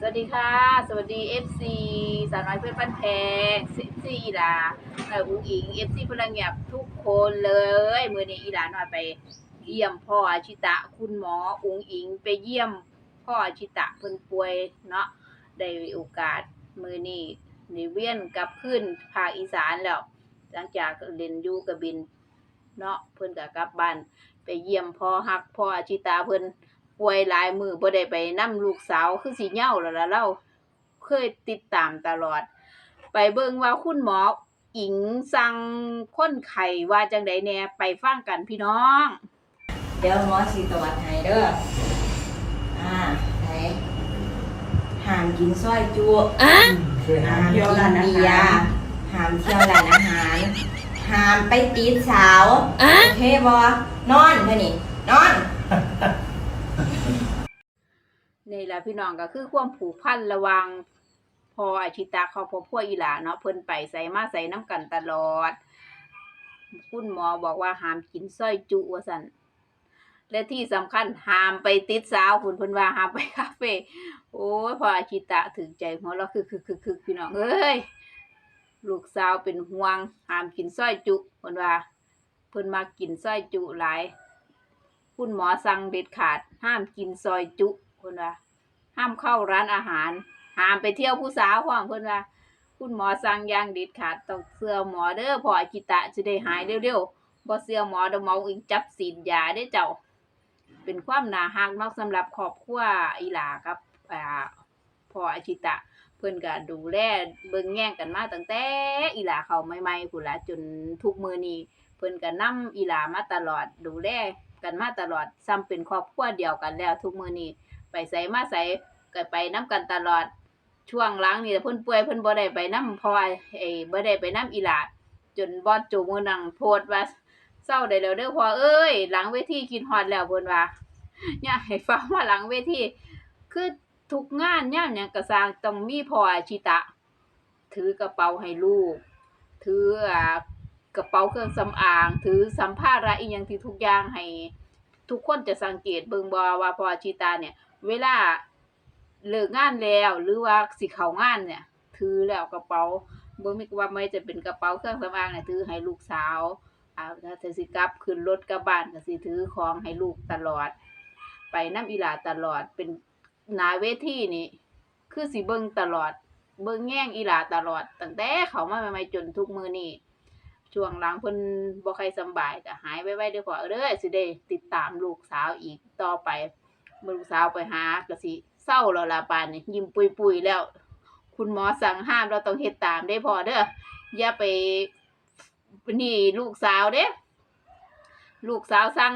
สวัสดีค่ะ สวัสดี FC สาวน้อยเพื่อนบ้านแพงเอฟซีอีหลาเอ่ออุ้งอิง FC พลังเงียบทุกคนเลย มือนี้อีหลาหน่อยไปเยี่ยมพ่ออาชิตะคุณหมออุ้งอิงไปเยี่ยมพ่ออาชิตะเพิ่นป่วยเนาะได้โอกาสมือนี้นิเวียนกลับขึ้นภาคอีสานแล้ว หลังจากเรียนยูกระบินเนาะเพิ่นก็กลับบ้านไปเยี่ยมพ่อฮักพ่ออาชิตาเพิ่น ป่วยหลายมือบ่ได้ไปนํลูกสาวคือสิเหย้าแล้วล่ะเราเคยติดตามตลอด ไปเบิ่งว่าคุณหมออิงสั่งคนไข้ว่าจังไดแหน่ไปฟังกันพี่น้อง เดี๋ยวหมอสีตวัดให้เด้ออ่าไหนห้ามกินซอยจุเคยหาห้ามเที่ยวร้านอากินหาเบียรร์ห้ามเที่ยวร้านอาหารห้ามไปตีสาวโอเคบอนอนเท่านี้นอน นี่แห ละพี่น้องก็คือความผูกพันระวังพออาชิตาเขาพอพวกอีหลาเนาะเพิ่นไปใส่มาใส่น้ำกันตลอด คุณหมอบอกว่าห้ามกินสร้อยจุว่าซั่นและที่สำคัญห้ามไปติดสาวคุณเพิ่นว่าห้ามไปคาเฟ่โอ้ยพออาชิตะถึงใจหัวเราคือคือคือคือพี่น้องเอ้ยลูกสาวเป็นห่วงห้ามกินสร้อยจุเพิ่นว่าเพิ่นมากินสร้อยจุหลายคุณหมอสั่งเด็ดขาดห้ามกินซอยจุเพิ่นว่า ห้ามเข้าร้านอาหาร ห้ามไปเที่ยวผู้สาวพร้อมเพิ่อนว่า คุณหมอสั่งยางด็ดขาดต้องเสื้อหมอเด้อพออากิตะจะได้หายเร็วๆบ่เสื้อหมอเดยวหมออิงจับสีดยาได้เจ้า เป็นความน่าฮักเนอกสำหรับครอบครัวอีหลาครับอ่าพ่ออาชิตะเพิ่อนก็ดูแลเบิ่งแย่งกันมาตั้งแต่อีหลาเขาใหม่ๆพุ่นละจนทุกมือนี้เพิ่อนก็นํอีหลามาตลอดดูแลกันมาตลอดซ้ำเป็นครอบครัวเดียวกันแล้วทุกมือนี้ไปไสมาไส ก็ไปนํกันตลอด ช่วงหลังนี่เพิ่นป่วยเพิ่นบ่ได้ไปนํเพราะว่าไอ้บ่ได้ไปนํอีหลาจนบอสโจมื้อนั้นโพสต์ว่าเศร้าได้แล้วเด้อพ่อเอ้ย หลังเวทีกินฮอดแล้วเพิ่นว่าอยากให้ฟังว่าหลังเวทีคือทุกงานยามหยังก็สร้างต้องมีพ่ออาชิตะ ถือกระเป๋าให้ลูก ถือกระเป๋าเครื่องสำอาง ถือสัมภาระอีหยังที่ทุกอย่างให้ ทุกคนจะสังเกตเบิ่งบ่ว่าพ่ออาชิตาเนี่ย เวลา เลิกงานแล้วหรือว่าสิเข้างานเนี่ย ถือแล้วกระเป๋าบ่มีว่าไม่จะเป็นกระเป๋าเครื่องสำอางเนี่ยถือให้ลูกสาวอ่าถ้าสิกลับขึ้นรถกลับบ้านก็สิถือของให้ลูกตลอด ไปน้ำอีหลาตลอดเป็นนาเวทีนี่คือสิเบิ่งตลอด เบิ่งแง่งอีหลาตลอดตั้งแต่เขามาใหม่ๆจนทุกมือนี่ช่วงหลังเพิ่นบ่ค่อยสบายก็หายไวๆเด้อพ่อเด้อสิได้ติดตามลูกสาวอีกต่อไปเมื่อลูกสาวไปหาก็สิ เศร้าแล้วล่ะปานนี้ยิ้มปุยๆแล้ว คุณหมอสั่งห้ามเราต้องเฮ็ดตามได้พอเด้ออย่าไปนี่ลูกสาวเด้ลูกสาวสั่ง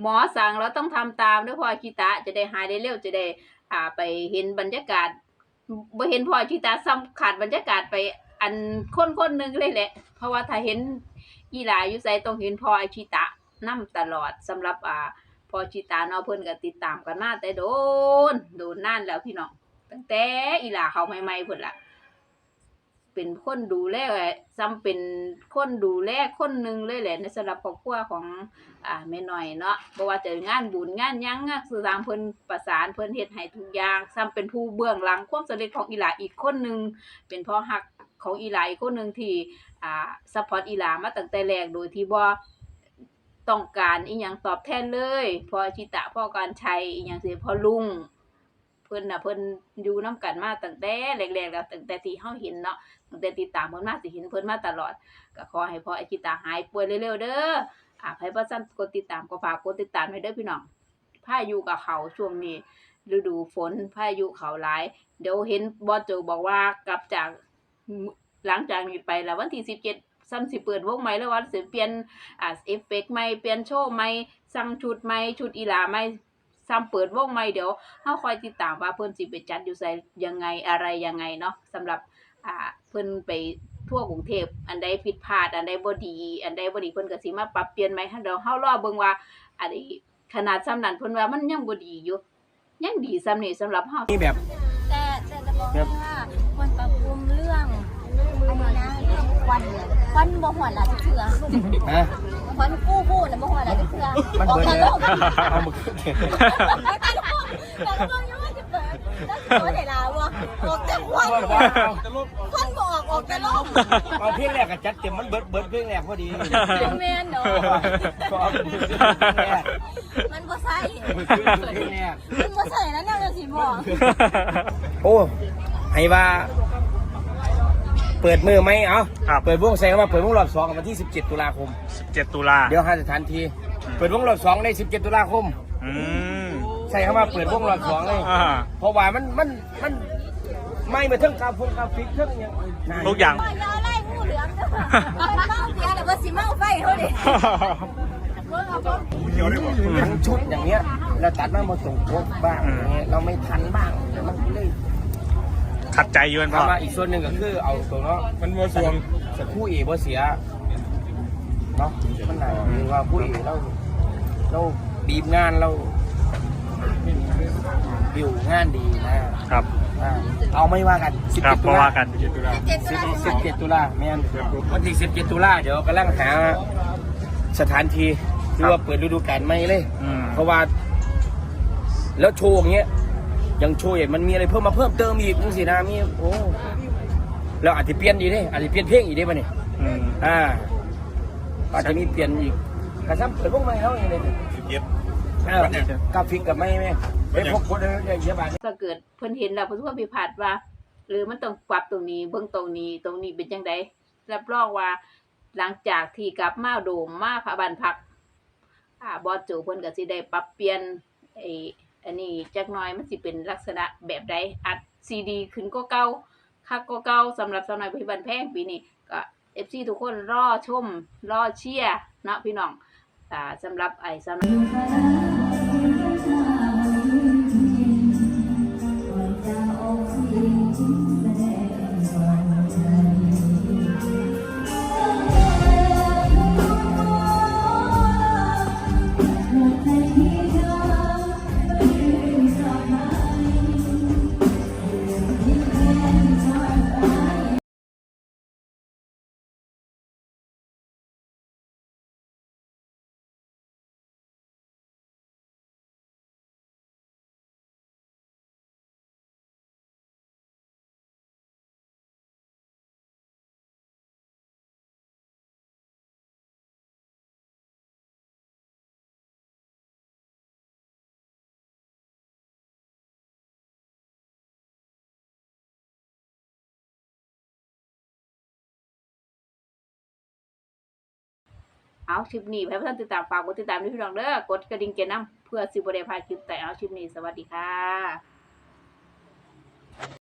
หมอสั่งเราต้องทำตามด้วยพอชิตะจะได้หายได้เร็วจะได้อ่าไปเห็นบรรยากาศบ่เห็นพ่อชิตะซ้ำขาดบรรยากาศไปอันคนคนหนึงเลยแหละ เพราะว่าถ้าเห็นอีหลาอยู่ไสต้องเห็นพ่ออาชิตะนํตลอดสำหรับอ่า พอชิตะเนาะเพิ่นก็ติดตามกันมาแต่โดน โดนนานแล้วพี่น้องตั้งแต่อีหลาเขาใหม่ๆพุ่นละเป็นคนดูแลซ้ำเป็นคนดูแลคนหนึ่งเลยแหละในสำหรับครอบครัวของอ่าแม่น้อยเนาะบ่ว่าจะงานบุญงานหยังงานสื่อสารเพิ่นประสานเพิ่นเฮ็ดให้ทุกอย่างซ้ำเป็นผู้เบื้องหลังความสำเร็จของอีหลาอีกคนหนึ่งเป็นพ่อฮักของอีหลาอีกคนหนึ่งที่อ่าซัพพอร์ตอีหลามาตั้งแต่แรกโดยที่บ่ ต้องการอีหยังตอบแทนเลยพ่อชิตะพ่อการชัยอีหยังสิพ่อลุงเพิ่นน่ะเพิ่นอยู่นํกันมาตั้งแต่แรกๆแล้วตั้งแต่ที่เฮาเห็นเนาะตั้งแต่ติดตามเพิ่นมาสิเห็นเพิ่นมาตลอดก็ขอให้พ่ออาชิตะหายป่วยเร็วๆเด้ออ่าใครบ่ซันกดติดตามก็ฝากกดติดตามให้เด้อพี่น้องพายุกับเขาช่วงนี้ฤดูฝนพายุเขาหลาย เดี๋ยวเห็นบอสโจบอกว่ากลับจากหลังจากนี้ไปแล้ววันที่สิบเจ็ด ซ้ำสิเปิดวงใหม่แล้ววันสิเปลี่ยนอ่าเอฟเฟกต์ใหม่เปลี่ยนโชว์ใหม่สั่งชุดใหม่ชุดอีหลาใหม่ซ้ำเปิดวงใหม่เดี๋ยวเฮาคอยติดตามว่าเพิ่นสิไปจัดอยู่ไสยังไงอะไรยังไงเนาะสำหรับอ่าเพิ่นไปทั่วกรุงเทพอันใดผิดพลาด อันใดบ่ดี อันใดบ่ดีเพิ่นก็สิมาปรับเปลี่ยนใหม่ให้เราเฮารอเบิ่งว่าอันนี้ขนาดซ้ำนั้นเพิ่นว่ามันยังบ่ดีอยู่ยังดีซ้ำนี่สำหรับเฮา นี่แบบ แต่แต่จะบอกให้ว่าควรปรับปรุงเรื่อง อันนี้นะเรื่องควันเนี่ยควันบ่หัวหละจะเถื่อฮะควันกู้กู้น่ะบ่หัวหละจะเถื่อมันออกเบิดทางแล้โลวกเอามึกแต่ละคนยังไม่จะเปิดตัวไหนลาวะออกจากควันควันบ่ออกออกจากลมเอาเพลงแรกกับจัดเต็มมันเบิดเบิดเพลงแรกพอดีแมนเนาะก็เอาเป็นเพลงแรกมันบ่ใส่เพลงแรกมันบ่ใส่แล้วแนวจะสิบอกโอ้ให้ว่า เปิดมือไหมเอ้าครับ เปิดวงแสดงว่าเปิดวงรอบสองวันที่ 17 ตุลาคม 17 ตุลาเดี๋ยวห้าสถานทีเปิดวงรอบสองใน 17 ตุลาคม อืมใส่เข้ามาเปิดวงรอบสองเลย อ่าเพราะว่ามันมันมันไม่มาเทั้งกราฟงกราฟิกเทั้งอย่างทุกอย่างบ่ยาวไล่งูเหลือมเด้อมันเมาเสียแล้วก็สิเมาไฟเท่าดิเบิ่งเอาเบิ่งทั้งชุดอย่างเงี้ยเราตัดมามาส่งครบบ้างอืม อย่างเงี้ยเราไม่ทันบ้างมันเลย ขัดใจอยืนพ่อ ทำมาอีกส่วนหนึ่งก็คือเอาตัวเนาะมันมัวสวงสักคู่อีบ่เสียเนาะมันไหนคือว่าผู้อีเราเราบีบงานเราบิวงานดีนะครับอ่าเอาไม่ว่ากัน17ครับตุเพราะลาว่ากัน เจ็ดตุลาคม17ตุลาแม่นวันที่17ตุลาเดี๋ยวกำลังหาสถานที่คือว่าเปิดฤดูกาลใหม่เลย อืมเพราะว่า แล้วโชว์อย่างเงี้ย ยังโชว์อย่างมันมีอะไรเพิ่มมาเพิ่มเติมอีกนึงสินะมีโอ้แล้วอาจจะเปลี่ยนอีกเด้อาจจะเปลี่ยนเพลงอีกได้ป่ะนี่อืมอ่า อาจจะมีเปลี่ยนอีกกระซ้ำเปิดพวกใหม่เขาอย่างไรเออกราฟิกกับไม่ไหมไอ้พวกคนเดียวเยอะบ้านถ้าเกิดเพิ่นเห็นแล้วเพิ่นก็พิพาทว่า หรือมันต้องปรับตรงนี้เบิ่งตรงนี้ตรงนี้เป็นจังไดรับรองว่า หลังจากที่กลับมาโดมมาพระบันพัก อ่าบอสโจเพิ่นก็สิได้ปรับเปลี่ยนไอ้ อันนี้จักน้อยมันสิเป็นลักษณะแบบใดอัดซีดีขึ้นก็เก่าคักก็เก่าสำหรับสาวน้อยพี่บันแพงปีนี้ก็เอฟซีทุกคนรอชมรอเชียร์เนาะพี่น้องอ่าสำหรับไอ้สาวน้อย เอาคลิปนี้ไว้เพื่อนติดตามฝากกดติดตามด้วยพี่น้องเด้อกดกระดิ่งแกน้ำเพื่อสิบวันได้พลาดคลิปแต่เอาคลิปนี้สวัสดีค่ะ